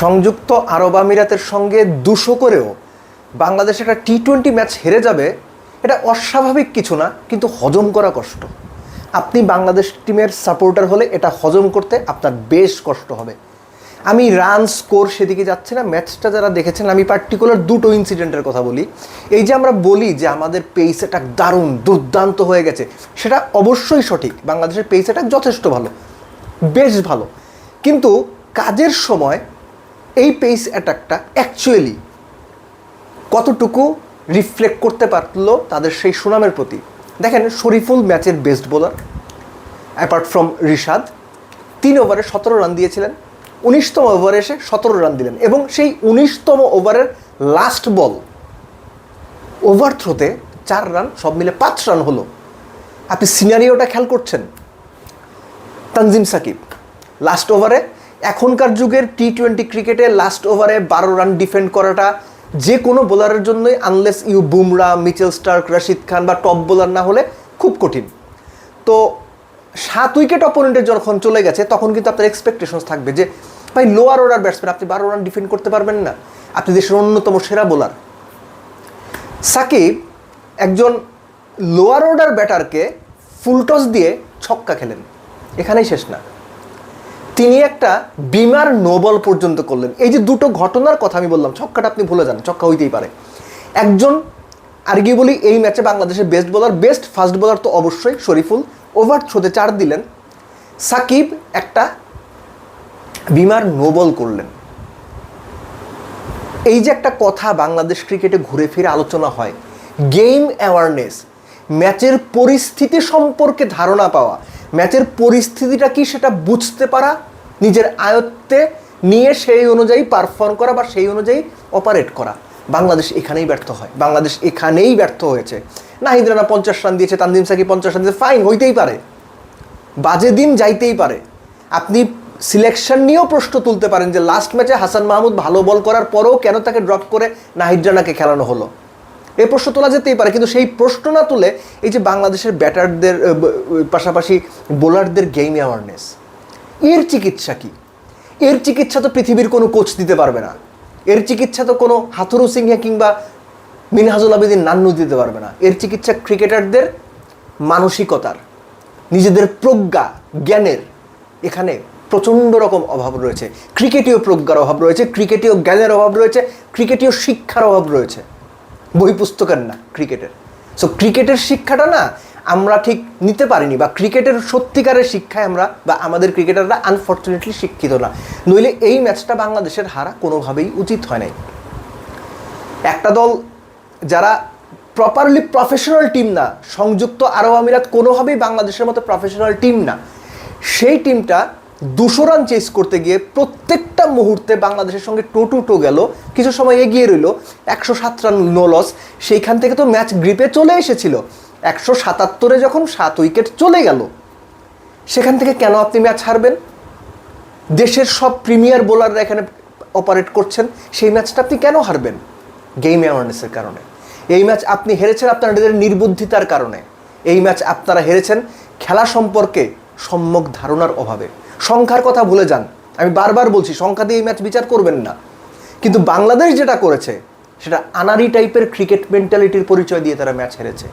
সংযুক্ত আরব আমিরাতের সঙ্গে দুশো করেও বাংলাদেশ একটা টি টোয়েন্টি ম্যাচ হেরে যাবে, এটা অস্বাভাবিক কিছু না, কিন্তু হজম করা কষ্ট। আপনি বাংলাদেশ টিমের সাপোর্টার হলে এটা হজম করতে আপনার বেশ কষ্ট হবে। আমি রান স্কোর সেদিকে যাচ্ছি না, ম্যাচটা যারা দেখেছেন, আমি পার্টিকুলার দুটো ইনসিডেন্টের কথা বলি। এই যে আমরা বলি যে আমাদের পেস অ্যাটাক দারুণ, দুর্দান্ত হয়ে গেছে, সেটা অবশ্যই সঠিক। বাংলাদেশের পেস অ্যাটাক যথেষ্ট ভালো, বেশ ভালো। কিন্তু কাজের সময় এই পেস অ্যাটাকটা অ্যাকচুয়ালি কতটুকু রিফ্লেক্ট করতে পারল তাদের সেই সুনামের প্রতি? দেখেন, শরীফুল ম্যাচের best bowler apart from Rishad, তিন ওভারে সতেরো রান দিয়েছিলেন, উনিশতম ওভারে এসে সতেরো রান দিলেন এবং সেই উনিশতম ওভারের লাস্ট বল ওভার থ্রোতে চার রান সব মিলে পাঁচ রান হলো। আপনি সিনারিওটা খেয়াল করছেন? তানজিম সাকিব লাস্ট ওভারে এখনকার যুগের টি টোয়েন্টি ক্রিকেটে লাস্ট ওভারে বারো রান ডিফেন্ড করাটা যে কোনো বোলারের জন্যই unless you Bumrah Mitchell Starc Rashid Khan বা টপ বোলার না হলে খুব কঠিন। তো সাত উইকেট অপোনেন্টের যখন চলে গেছে, তখন কিন্তু আপনার এক্সপেকটেশনস থাকবে যে, ভাই লোয়ার অর্ডার ব্যাটসম্যান আপনি বারো রান ডিফেন্ড করতে পারবেন না। আপনি দেশের অন্যতম সেরা বোলার সাকিব একজন লোয়ার অর্ডার ব্যাটারকে ফুলটস দিয়ে ছক্কা খেলেন। এখানেই শেষ না। তিনি একটা বিমার নোবল পর্যন্ত করলেন। এই যে দুটো ঘটনার কথা আমি বললাম, ছক্কাটা আপনি ভুলে যান, ছক্কা হইতেই পারে। একজন আর্গিউবলি এই ম্যাচে বাংলাদেশের best bowler best fast bowler তো অবশ্যই শরীফুল। ওভার থ্রোতে চার দিলেন। সাকিব একটা বিমার নোবল করলেন। এই যে একটা কথা বাংলাদেশ ক্রিকেটে ঘুরে ফিরে আলোচনা হয় গেম অ্যাওয়ারনেস ম্যাচের পরিস্থিতি সম্পর্কে ধারণা পাওয়া ম্যাচের পরিস্থিতিটা কি সেটা বুঝতে পারা, নিজের আয়ত্তে নিয়ে সেই অনুযায়ী পারফর্ম করা বা সেই অনুযায়ী অপারেট করা। বাংলাদেশ এখানেই ব্যর্থ হয়। বাংলাদেশ এখানেই ব্যর্থ হয়েছে। নাহিদ রানা পঞ্চাশ রান দিয়েছে, তানজিম সাকি পঞ্চাশ রান দিয়েছে ফাইন হইতেই পারে। বাজে দিন যাইতেই পারে। আপনি সিলেকশন নিয়েও প্রশ্ন তুলতে পারেন যে লাস্ট ম্যাচে হাসান মাহমুদ ভালো বল করার পরেও কেন তাকে ড্রপ করে নাহিদ রানাকে খেলানো হলো। এই প্রশ্ন তোলা যেতেই পারে, কিন্তু সেই প্রশ্ন না তুলে এই যে বাংলাদেশের ব্যাটারদের পাশাপাশি বোলারদের গেম অ্যাওয়ারনেস এর চিকিৎসা কি? এর চিকিৎসা তো পৃথিবীর কোনো কোচ দিতে পারবে না। এর চিকিৎসা তো কোনো হাথুরু সিংহে কিংবা মিনহাজুল আবেদিন নান্নু দিতে পারবে না। এর চিকিৎসা ক্রিকেটারদের মানসিকতার, নিজেদের প্রজ্ঞা, জ্ঞানের এখানে প্রচণ্ড রকম অভাব রয়েছে। ক্রিকেটীয় প্রজ্ঞার অভাব রয়েছে, ক্রিকেটীয় জ্ঞানের অভাব রয়েছে, ক্রিকেটীয় শিক্ষার অভাব রয়েছে। বই পুস্তকের না, ক্রিকেটের। সো ক্রিকেটের শিক্ষাটা না আমরা ঠিক নিতে পারিনি বা ক্রিকেটের সত্যিকারের শিক্ষায় আমরা বা আমাদের ক্রিকেটাররা আনফর্চুনেটলি শিক্ষিত না। নইলে এই ম্যাচটা বাংলাদেশের হারা কোনোভাবেই উচিত হয় নাই। একটা দল যারা প্রপারলি প্রফেশনাল টিম না, সংযুক্ত আরব আমিরাত কোনোভাবেই বাংলাদেশের মতো প্রফেশনাল টিম না, সেই টিমটা দুশো রান চেস করতে গিয়ে প্রত্যেকটা মুহূর্তে বাংলাদেশের সঙ্গে টো টু টো গেল, কিছু সময় এগিয়ে রইল, একশো সাত রান নো লস সেইখান থেকে তো ম্যাচ গ্রিপে চলে এসেছিল। একশো সাতাত্তরে যখন সাত উইকেট চলে গেল, সেখান থেকে কেন আপনি ম্যাচ হারবেন? দেশের সব প্রিমিয়ার বোলাররা এখানে অপারেট করছেন, সেই ম্যাচটা আপনি কেন হারবেন? গেম অ্যাওয়ারনেসের কারণে। এই ম্যাচ আপনি হেরেছেন আপনার নিজেদের নির্বুদ্ধিতার কারণে। এই ম্যাচ আপনারা হেরেছেন খেলা সম্পর্কে সম্যক ধারণার অভাবে। সংখ্যার কথা ভুলে যান। আমি বারবার বলছি, সংখ্যা দিয়ে এই ম্যাচ বিচার করবেন না। কিন্তু বাংলাদেশ যেটা করেছে, সেটা আনারি টাইপের ক্রিকেট মেন্টালিটির পরিচয় দিয়ে তারা ম্যাচ হেরেছে।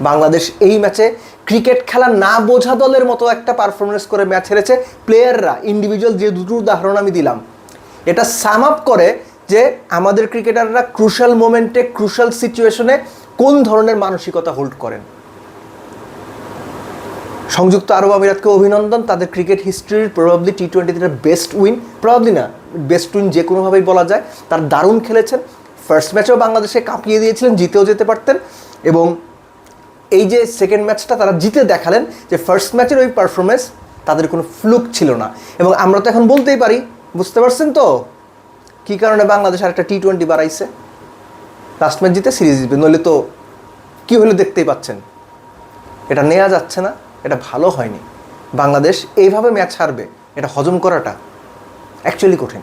বাংলাদেশ এই ম্যাচে ক্রিকেট খেলা না বোঝা দলের মতো একটা পারফরমেন্স করে ম্যাচ হেরেছে প্লেয়াররা ইন্ডিভিজুয়াল যে দুটো উদাহরণ আমি দিলাম। এটা সাম আপ করে যে আমাদের ক্রিকেটাররা ক্রুশাল মোমেন্টে ক্রুশাল সিচুয়েশনে কোন ধরনের মানসিকতা হোল্ড করেন। সংযুক্ত আরব আমিরাতকে অভিনন্দন। তাদের ক্রিকেট হিস্ট্রির প্রবাবলি টি টোয়েন্টি টোয়েন্টিতে বেস্ট উইন প্রবাবলি না বেস্ট উইন যে কোনোভাবেই বলা যায়। তার দারুণ খেলেছেন। ফার্স্ট ম্যাচেও বাংলাদেশে কাঁপিয়ে দিয়েছিলেন, জিতেও যেতে পারতেন। এবং এই যে সেকেন্ড ম্যাচটা তারা জিতে দেখালেন, যে ফার্স্ট ম্যাচের ওই পারফরমেন্স তাদের কোনো ফ্লুক ছিল না। এবং আমরা তো এখন বলতেই পারি, বুঝতে পারছেন তো? কী কারণে বাংলাদেশ আর একটা টি টোয়েন্টি বাড়াইছে? লাস্ট ম্যাচ জিতে সিরিজ জিতবে, নইলে তো কী হলে দেখতেই পাচ্ছেন। এটা নেওয়া যাচ্ছে না। এটা ভালো হয়নি। বাংলাদেশ এইভাবে ম্যাচ হারবে এটা হজম করাটা অ্যাকচুয়ালি কঠিন।